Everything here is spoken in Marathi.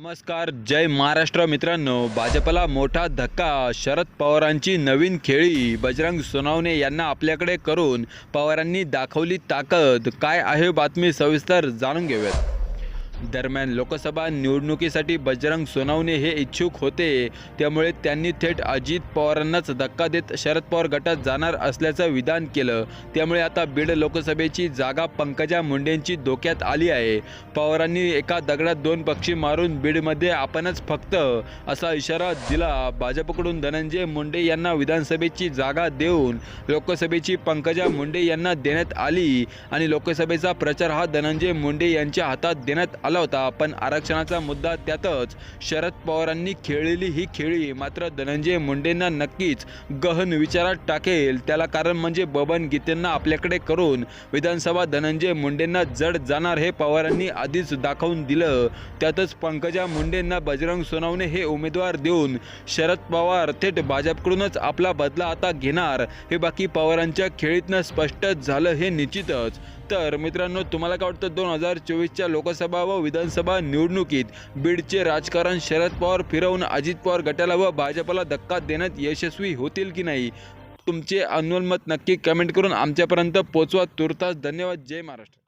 नमस्कार जय महाराष्ट्र मित्रांनो. भाजपला मोठा धक्का. शरद पवारांची नवीन खेळी. बजरंग सोनवणे यांना आपल्याकडे करून पवारांनी दाखवली ताकद. काय आहे बातमी सविस्तर जाणून घेऊयात. दरम्यान लोकसभा निवडणुकीसाठी बजरंग सोनवणे हे इच्छुक होते. त्यामुळे त्यांनी थेट अजित पवारांनाच धक्का देत शरद पवार गटात जाणार असल्याचं विधान केलं. त्यामुळे आता बीड लोकसभेची जागा पंकजा मुंडेंची धोक्यात आली आहे. पवारांनी एका दगडात दोन पक्षी मारून बीडमध्ये आपणच फक्त असा इशारा दिला भाजपकडून धनंजय मुंडे यांना विधानसभेची जागा देऊन. लोकसभेची पंकजा मुंडे यांना देण्यात आली आणि लोकसभेचा प्रचार हा धनंजय मुंडे यांच्या हातात देण्यात आला होता पण आरक्षणाचा मुद्दा त्यातच. शरद पवारांनी खेळलेली ही खेळी मात्र धनंजय मुंडेंना नक्कीच गहन विचारात टाकेल. त्याला कारण म्हणजे बबन गीतेंना आपल्याकडे करून विधानसभा धनंजय मुंडेंना जड जाणार हे पवारांनी आधीच दाखवून दिलं. त्यातच पंकजा मुंडेंना बजरंग सोनावणे हे उमेदवार देऊन शरद पवार थेट भाजपकडूनच आपला बदला आता घेणार. हे बाकी पवारांच्या खेळीतनं स्पष्ट झालं हे निश्चितच. तर मित्रांनो तुम्हाला काय वाटतं? दोन हजार चोवीसच्या लोकसभा व विधानसभा निवडणुकीत बीडचे राजकारण शरद पवार फिरवून अजित पवार गटाला व भाजपला धक्का देण्यात यशस्वी होतील की नाही? तुमचे अनमोल मत नक्की कमेंट करून आमच्यापर्यंत पोचवा. तुर्तास धन्यवाद. जय महाराष्ट्र.